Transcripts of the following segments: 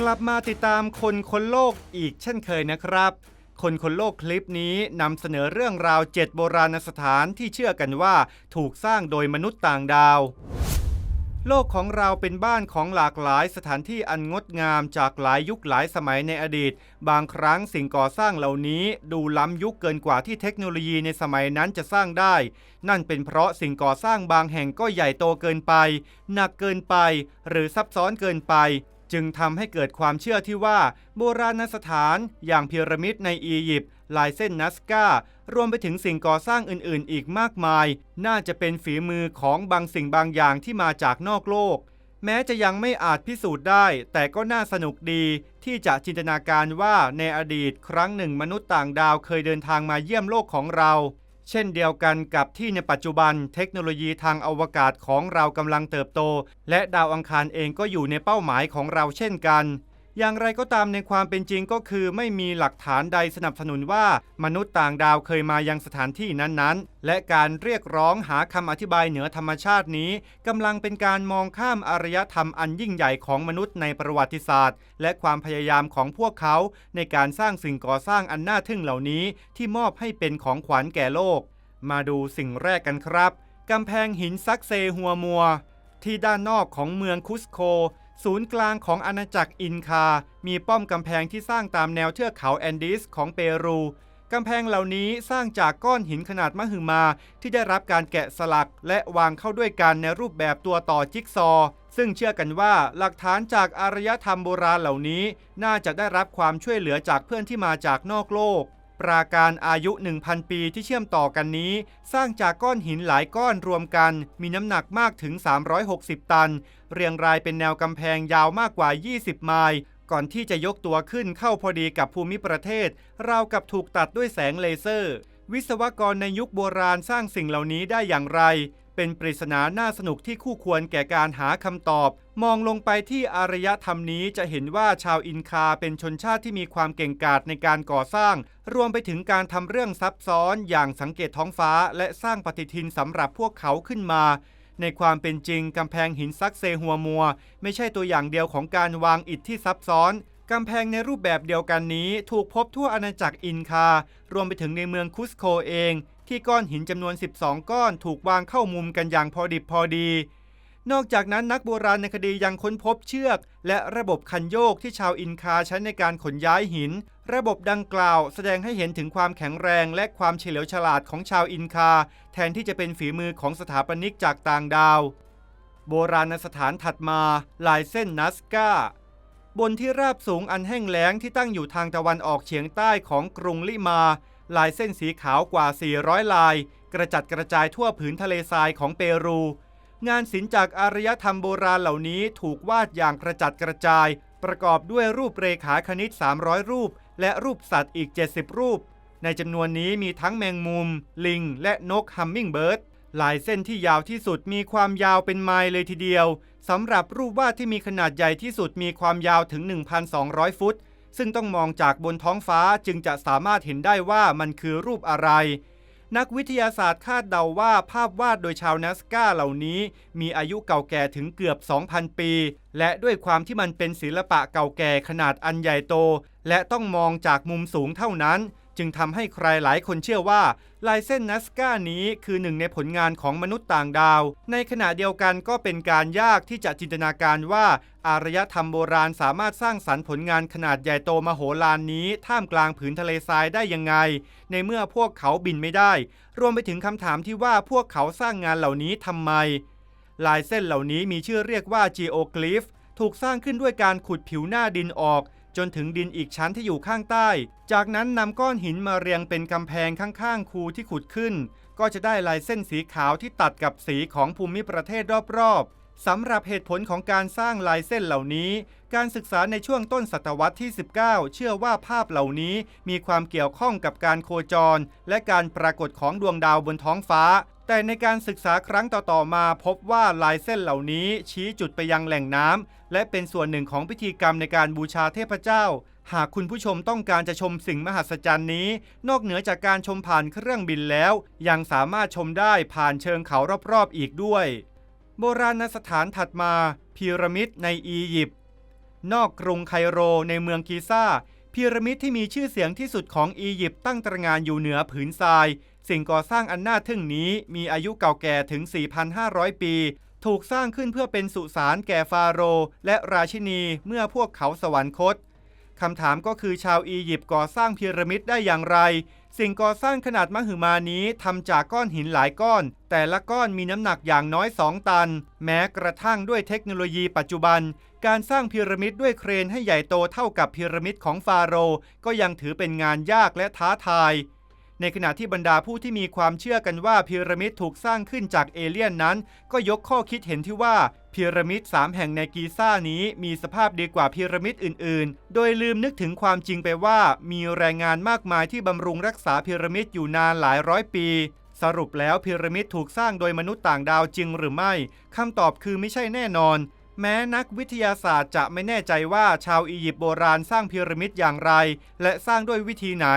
กลับมาติดตามคนคนโลกอีกเช่นเคยนะครับ คนคนโลกคลิปนี้นำเสนอเรื่องราวเจ็ดโบราณสถานที่เชื่อกันว่าถูกสร้างโดยมนุษย์ต่างดาว โลกของเราเป็นบ้านของหลากหลายสถานที่อันงดงามจากหลายยุคหลายสมัยในอดีต บางครั้งสิ่งก่อสร้างเหล่านี้ดูล้ำยุคเกินกว่าที่เทคโนโลยีในสมัยนั้นจะสร้างได้ นั่นเป็นเพราะสิ่งก่อสร้างบางแห่งก็ใหญ่โตเกินไป หนักเกินไป หรือซับซ้อนเกินไป จึงทำให้เกิดความเชื่อที่ว่าโบราณสถานอย่างพีระมิดในอียิปต์ลายเส้นนัสการวมไปถึงสิ่งก่อสร้างอื่นๆ อีกมากมาย น่าจะเป็นฝีมือของบางสิ่งบางอย่างที่มาจากนอกโลก แม้จะยังไม่อาจพิสูจน์ได้ แต่ก็น่าสนุกดีที่จะจินตนาการว่าในอดีตครั้งหนึ่งมนุษย์ต่างดาวเคยเดินทางมาเยี่ยมโลกของเรา เช่นเดียวกันกับที่ในปัจจุบันเทคโนโลยีทางอวกาศของเรากำลังเติบโต และดาวอังคารเองก็อยู่ในเป้าหมายของเราเช่นกัน อย่างไรก็ตามในความเป็นจริงก็คือไม่มีหลักฐานใดสนับสนุนว่ามนุษย์ต่างดาวเคยมายังสถานที่นั้นๆ และการเรียกร้องหาคำอธิบายเหนือธรรมชาตินี้กำลังเป็นการมองข้ามอารยธรรมอันยิ่งใหญ่ของมนุษย์ในประวัติศาสตร์ และความพยายามของพวกเขา ในการสร้างสิ่งก่อสร้างอันน่าทึ่งเหล่านี้ ที่มอบให้เป็นของขวัญแก่โลก มาดูสิ่งแรกกันครับกำแพงหินซักเซหัวมัวที่ด้านนอกของเมืองคุสโค ศูนย์กลางของอาณาจักรอินคา มีป้อมกำแพงที่สร้างตามแนวเทือกเขาแอนดีสของเปรู กำแพงเหล่านี้สร้างจากก้อนหินขนาดมหึมาที่ได้รับการแกะสลักและวางเข้าด้วยกันในรูปแบบตัวต่อจิ๊กซอ ซึ่งเชื่อกันว่าหลักฐานจากอารยธรรมโบราณเหล่านี้ น่าจะได้รับความช่วยเหลือจากเพื่อนที่มาจากนอกโลก ปราการอายุ 1,000 ปีที่เชื่อมต่อกันนี้ สร้างจากก้อนหินหลายก้อนรวมกัน มีน้ำหนักมากถึง 360 ตัน เรียงรายเป็นแนวกำแพงยาวมากกว่า 20 ไมล์ก่อนที่จะยกตัวขึ้นเข้าพอดีกับภูมิประเทศ ราวกับถูกตัดด้วยแสงเลเซอร์ วิศวกรในยุคโบราณสร้างสิ่งเหล่านี้ได้อย่างไร เป็นปริศนาน่าสนุกที่คู่ควรแก่การหาคำตอบ มองลงไปที่อารยธรรมนี้จะเห็นว่าชาวอินคาเป็นชนชาติที่มีความเก่งกาจในการก่อสร้าง รวมไปถึงการทำเรื่องซับซ้อนอย่างสังเกตท้องฟ้า และสร้างปฏิทินสำหรับพวกเขาขึ้นมา ในความเป็นจริงกำแพงหินซักเซหัวมัว ไม่ใช่ตัวอย่างเดียวของการวางอิฐที่ซับซ้อนกำแพงในรูปแบบเดียวกันนี้ถูกพบทั่วอาณาจักรอินคา รวมไปถึงในเมืองคุสโคเอง ที่ก้อนหินจำนวน 12 ก้อนถูกวางเข้ามุมกันอย่างพอดิบพอดี นอกจากนั้นนักโบราณในคดียังค้นพบเชือก และระบบคันโยกที่ชาวอินคาใช้ในการขนย้ายหิน ระบบดังกล่าวแสดงให้เห็นถึงความแข็งแรงและความเฉลียวฉลาดของชาวอินคา แทนที่จะเป็นฝีมือของสถาปนิกจากต่างดาว โบราณสถานถัดมาลายเส้นนัสกาบนที่ราบสูงอันแห้งแล้งที่ตั้งอยู่ทางตะวันออกเฉียงใต้ของกรุงลิมา ลายเส้นสีขาวกว่า 400 ลาย กระจัดกระจายทั่วผืนทะเลทรายของเปรู งานศิลป์จากอารยธรรมโบราณเหล่านี้ถูกวาดอย่างกระจัดกระจาย ประกอบด้วยรูปเรขาคณิต 300 รูป และรูปสัตว์อีก 70 รูป ในจำนวนนี้มีทั้งแมงมุม ลิง และนกฮัมมิงเบิร์ดลายเส้นที่ยาวที่สุดมีความยาวเป็นไมล์เลยทีเดียวสำหรับรูปวาดที่มีขนาดใหญ่ที่สุดมีความยาวถึง 1,200 ฟุต ซึ่งต้องมองจากบนท้องฟ้าจึงจะสามารถเห็นได้ว่ามันคือรูปอะไร นักวิทยาศาสตร์คาดเดาว่าภาพวาดโดยชาวนัสกาเหล่านี้ มีอายุเก่าแก่ถึงเกือบ 2,000 ปี และด้วยความที่มันเป็นศิลปะเก่าแก่ขนาดอันใหญ่โต และต้องมองจากมุมสูงเท่านั้น จึงทำให้ใครหลายคนเชื่อว่าลายเส้นนัสกานี้คือหนึ่งในผลงานของมนุษย์ต่างดาว ในขณะเดียวกันก็เป็นการยากที่จะจินตนาการว่า อารยธรรมโบราณสามารถสร้างสรรค์ผลงานขนาดใหญ่โตมโหฬารนี้ ท่ามกลางผืนทะเลทรายได้ยังไง ในเมื่อพวกเขาบินไม่ได้ รวมไปถึงคำถามที่ว่าพวกเขาสร้างงานเหล่านี้ทำไม ลายเส้นเหล่านี้มีชื่อเรียกว่า geoglyph ถูกสร้างขึ้นด้วยการขุดผิวหน้าดินออก จนถึงดินอีกชั้นที่อยู่ข้างใต้ จากนั้นนำก้อนหินมาเรียงเป็นกำแพงข้างๆคูที่ขุดขึ้น ก็จะได้ลายเส้นสีขาวที่ตัดกับสีของภูมิประเทศรอบๆสำหรับเหตุผลของการสร้างลายเส้นเหล่านี้ การศึกษาในช่วงต้นศตวรรษที่ 19 เชื่อว่าภาพเหล่านี้มีความเกี่ยวข้องกับการโคจร และการปรากฏของดวงดาวบนท้องฟ้า แต่ในการศึกษาครั้งต่อๆมาพบว่าลายเส้นเหล่านี้ชี้จุดไปยังแหล่งน้ำและเป็นส่วนหนึ่งของพิธีกรรมในการบูชาเทพเจ้า หากคุณผู้ชมต้องการจะชมสิ่งมหัศจรรย์นี้ นอกเหนือจากการชมผ่านเครื่องบินแล้ว ยังสามารถชมได้ผ่านเชิงเขารอบๆอีกด้วย โบราณสถานถัดมาพีระมิดในอียิปต์นอกกรุงไคโรในเมืองกีซ่าพีระมิดที่มีชื่อเสียงที่สุดของอียิปต์ตั้งตระงานอยู่เหนือผืนทราย สิ่งก่อสร้างอันน่าทึ่งนี้มีอายุเก่าแก่ถึง 4,500 ปี ถูกสร้างขึ้นเพื่อเป็นสุสานแก่ฟาโรห์และราชินีเมื่อพวกเขาสวรรคตคำถามก็คือชาวอียิปต์ก่อสร้างพีระมิดได้อย่างไร สิ่งก่อสร้างขนาดมหึมานี้ทำจากก้อนหินหลายก้อน แต่ละก้อนมีน้ำหนักอย่างน้อย 2 ตัน แม้กระทั่งด้วยเทคโนโลยีปัจจุบัน การสร้างพีระมิดด้วยเครนให้ใหญ่โตเท่ากับพีระมิดของฟาโรห์ก็ยังถือเป็นงานยากและท้าทาย ในขณะที่บรรดาผู้ที่มีความเชื่อกันว่าพีระมิดถูกสร้างขึ้นจากเอเลี่ยนนั้น ก็ยกข้อคิดเห็นที่ว่าพีระมิดสามแห่งในกีซ่านี้มีสภาพดีกว่าพีระมิดอื่นๆ โดยลืมนึกถึงความจริงไปว่ามีแรงงานมากมายที่บำรุงรักษาพีระมิดอยู่นานหลายร้อยปี สรุปแล้วพีระมิดถูกสร้างโดยมนุษย์ต่างดาวจริงหรือไม่คำตอบคือไม่ใช่แน่นอนแม้นักวิทยาศาสตร์จะไม่แน่ใจว่าชาวอียิปต์โบราณสร้างพีระมิดอย่างไร และสร้างด้วยวิธีไหน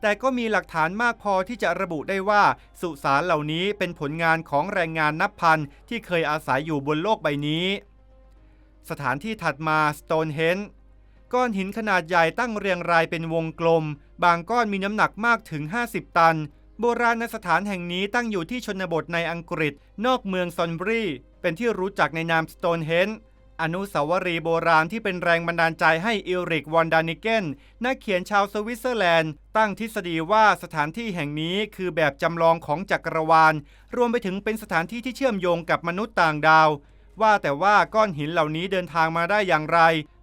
แต่ก็มีหลักฐานมากพอที่จะระบุได้ว่า สุสานเหล่านี้เป็นผลงานของแรงงานนับพันที่เคยอาศัยอยู่บนโลกใบนี้ สถานที่ถัดมา Stonehenge ก้อนหินขนาดใหญ่ตั้งเรียงรายเป็นวงกลม บางก้อนมีน้ำหนักมากถึง 50 ตัน โบราณสถานแห่งนี้ตั้งอยู่ที่ชนบทในอังกฤษ นอกเมืองซอนบรีเป็นที่รู้จักในนาม Stonehenge อนุสาวรีย์โบราณที่เป็นแรงบันดาลใจให้อิลริกวอนดานิเกนนักเขียนชาวสวิตเซอร์แลนด์ ตั้งทฤษฎีว่าสถานที่แห่งนี้คือแบบจำลองของจักรวาล รวมไปถึงเป็นสถานที่ที่เชื่อมโยงกับมนุษย์ต่างดาว ว่าแต่ว่าก้อนหินเหล่านี้เดินทางมาได้อย่างไร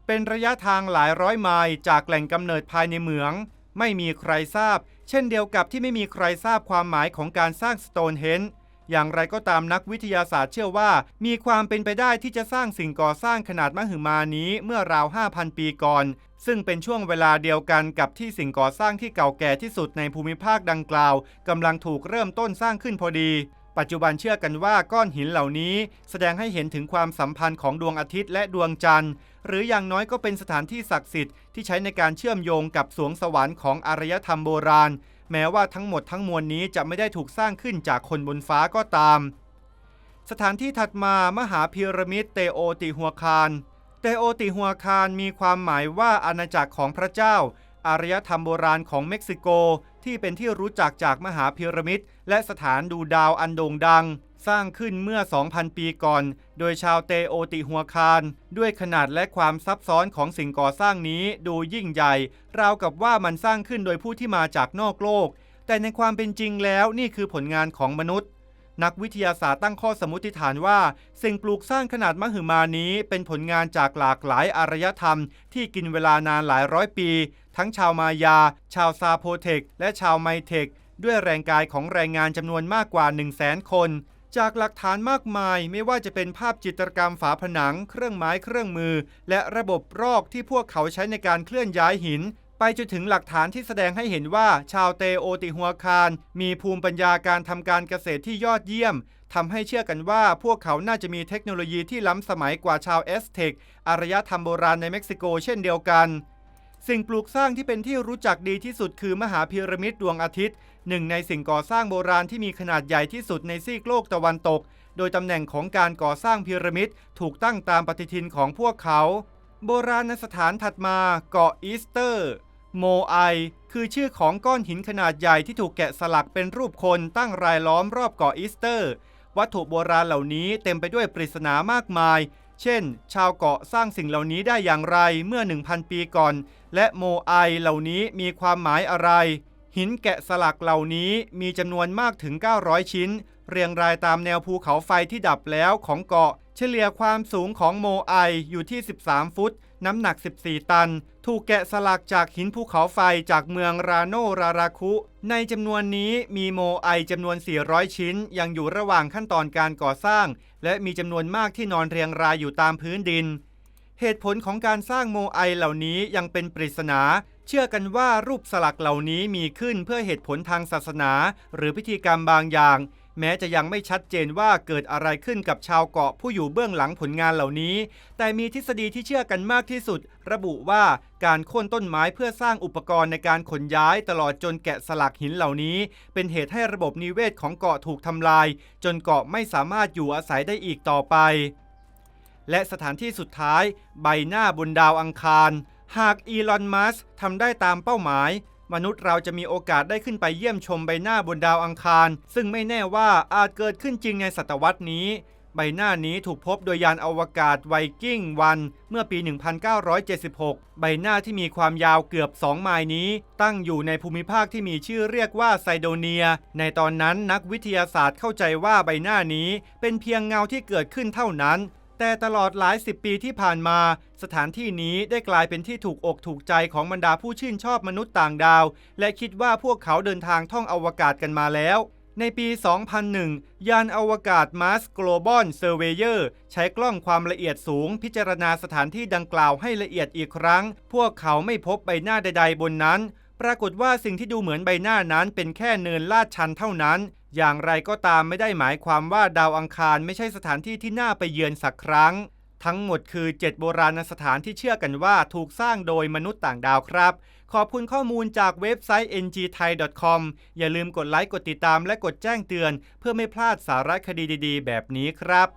เป็นระยะทางหลายร้อยไมล์จากแหล่งกำเนิดภายในเหมือง ไม่มีใครทราบ เช่นเดียวกับที่ไม่มีใครทราบความหมายของการสร้างสโตนเฮนจ์ อย่างไรก็ตามนักวิทยาศาสตร์เชื่อว่า มีความเป็นไปได้ที่จะสร้างสิ่งก่อสร้างขนาดมหึมานี้เมื่อราว 5,000 ปีก่อน ซึ่งเป็นช่วงเวลาเดียวกันกับที่สิ่งก่อสร้างที่เก่าแก่ที่สุดในภูมิภาคดังกล่าวกำลังถูกเริ่มต้นสร้างขึ้นพอดี ปัจจุบันเชื่อกันว่าก้อนหินเหล่านี้ แสดงให้เห็นถึงความสัมพันธ์ของดวงอาทิตย์และดวงจันทร์ หรืออย่างน้อยก็เป็นสถานที่ศักดิ์สิทธิ์ที่ใช้ในการเชื่อมโยงกับสวงสวรรค์ของอารยธรรมโบราณ แม้ว่าทั้งหมดทั้งมวลนี้จะไม่ได้ถูกสร้างขึ้นจากคนบนฟ้าก็ตาม สถานที่ถัดมามหาพีระมิดเตโอติหัวคาร เตโอติหัวคารมีความหมายว่าอาณาจักรของพระเจ้า อารยธรรมโบราณของเม็กซิโกที่เป็นที่รู้จักจากมหาพีระมิดและสถานดูดาวอันโด่งดัง สร้างขึ้นเมื่อ 2,000 ปีก่อน โดยชาวเตโอติหัวคาร ด้วยขนาดและความซับซ้อนของสิ่งก่อสร้างนี้ดูยิ่งใหญ่ ราวกับว่ามันสร้างขึ้นโดยผู้ที่มาจากนอกโลก แต่ในความเป็นจริงแล้วนี่คือผลงานของมนุษย์ นักวิทยาศาสตร์ตั้งข้อสมมติฐานว่า สิ่งปลูกสร้างขนาดมหึมานี้ เป็นผลงานจากหลากหลายอารยธรรม ที่กินเวลานานหลายร้อยปี ทั้งชาวมายา ชาวซาโพเทค และชาวไมเทค ด้วยแรงกายของแรงงานจำนวนมากกว่า 1 0 0 0 0แสนคน จากหลักฐานมากมายไม่ว่าจะเป็นภาพจิตรกรรมฝาผนัง เครื่องไม้เครื่องมือ และระบบรอกที่พวกเขาใช้ในการเคลื่อนย้ายหิน ไปจนถึงหลักฐานที่แสดงให้เห็นว่าชาวเตโอติหัวคาร มีภูมิปัญญาการทำการเกษตรที่ยอดเยี่ยมทำให้เชื่อกันว่าพวกเขาน่าจะมีเทคโนโลยีที่ล้ำสมัยกว่าชาวเอสเทคอารยธรรมโบราณในเม็กซิโกเช่นเดียวกัน สิ่งปลูกสร้างที่เป็นที่รู้จักดีที่สุดคือมหาพีระมิดดวงอาทิตย์หนึ่งในสิ่งก่อสร้างโบราณที่มีขนาดใหญ่ที่สุดในซีกโลกตะวันตก โดยตำแหน่งของการก่อสร้างพีระมิดถูกตั้งตามปฏิทินของพวกเขา โบราณสถานถัดมาเกาะอีสเตอร์ โมไอ คือชื่อของก้อนหินขนาดใหญ่ที่ถูกแกะสลักเป็นรูปคนตั้งรายล้อมรอบเกาะอีสเตอร์ วัตถุโบราณเหล่านี้เต็มไปด้วยปริศนามากมาย เช่น ชาวเกาะสร้างสิ่งเหล่านี้ได้อย่างไรเมื่อ 1,000 ปีก่อน และโมไอเหล่านี้มีความหมายอะไร หินแกะสลักเหล่านี้มีจำนวนมากถึง 900 ชิ้น เรียงรายตามแนวภูเขาไฟที่ดับแล้วของเกาะ เฉลี่ยความสูงของโมไออยู่ที่ 13 ฟุต น้ำหนัก 14 ตัน ถูกแกะสลักจากหินภูเขาไฟจากเมืองราโนราราคุ ในจำนวนนี้มีโมไอจำนวน 400 ชิ้น ยังอยู่ระหว่างขั้นตอนการก่อสร้าง และมีจำนวนมากที่นอนเรียงรายอยู่ตามพื้นดิน เหตุผลของการสร้างโมไอเหล่านี้ยังเป็นปริศนาเชื่อกันว่ารูปสลักเหล่านี้มีขึ้นเพื่อเหตุผลทางศาสนา หรือพิธีกรรมบางอย่าง แม้จะยังไม่ชัดเจนว่าเกิดอะไรขึ้นกับชาวเกาะผู้อยู่เบื้องหลังผลงานเหล่านี้ แต่มีทฤษฎีที่เชื่อกันมากที่สุด ระบุว่าการโค่นต้นไม้เพื่อสร้างอุปกรณ์ในการขนย้ายตลอดจนแกะสลักหินเหล่านี้ เป็นเหตุให้ระบบนิเวศของเกาะถูกทำลาย จนเกาะไม่สามารถอยู่อาศัยได้อีกต่อไป และสถานที่สุดท้าย ใบหน้าบนดาวอังคาร หากอีลอน มัสทำได้ตามเป้าหมาย มนุษย์เราจะมีโอกาสได้ขึ้นไปเยี่ยมชมใบหน้าบนดาวอังคาร ซึ่งไม่แน่ว่าอาจเกิดขึ้นจริงในศตวรรษนี้ ใบหน้านี้ถูกพบโดยยานอวกาศไวกิ้งวัน เมื่อปี 1976 ใบหน้าที่มีความยาวเกือบ 2 ไมล์นี้ ตั้งอยู่ในภูมิภาคที่มีชื่อเรียกว่าไซโดเนีย ในตอนนั้นนักวิทยาศาสตร์เข้าใจว่าใบหน้านี้เป็นเพียงเงาที่เกิดขึ้นเท่านั้น แต่ตลอดหลายสิบปีที่ผ่านมา สถานที่นี้ได้กลายเป็นที่ถูกอกถูกใจของบรรดาผู้ชื่นชอบมนุษย์ต่างดาว และคิดว่าพวกเขาเดินทางท่องอวกาศกันมาแล้ว ในปี 2001 ยานอวกาศ Mars Global Surveyor ใช้กล้องความละเอียดสูง พิจารณาสถานที่ดังกล่าวให้ละเอียดอีกครั้ง พวกเขาไม่พบใบหน้าใด ๆ บนนั้น ปรากฏว่าสิ่งที่ดูเหมือนใบหน้านั้นเป็นแค่เนินลาดชันเท่านั้น อย่างไรก็ตามไม่ได้หมายความว่าดาวอังคารไม่ใช่สถานที่ที่น่าไปเยือนสักครั้ง ทั้งหมดคือ 7 โบราณสถานที่เชื่อกันว่าถูกสร้างโดยมนุษย์ต่างดาวครับ ขอบคุณข้อมูลจากเว็บไซต์ ngthai.com อย่าลืมกดไลค์กดติดตามและกดแจ้งเตือน เพื่อไม่พลาดสาระคดีดี ๆ แบบนี้ครับ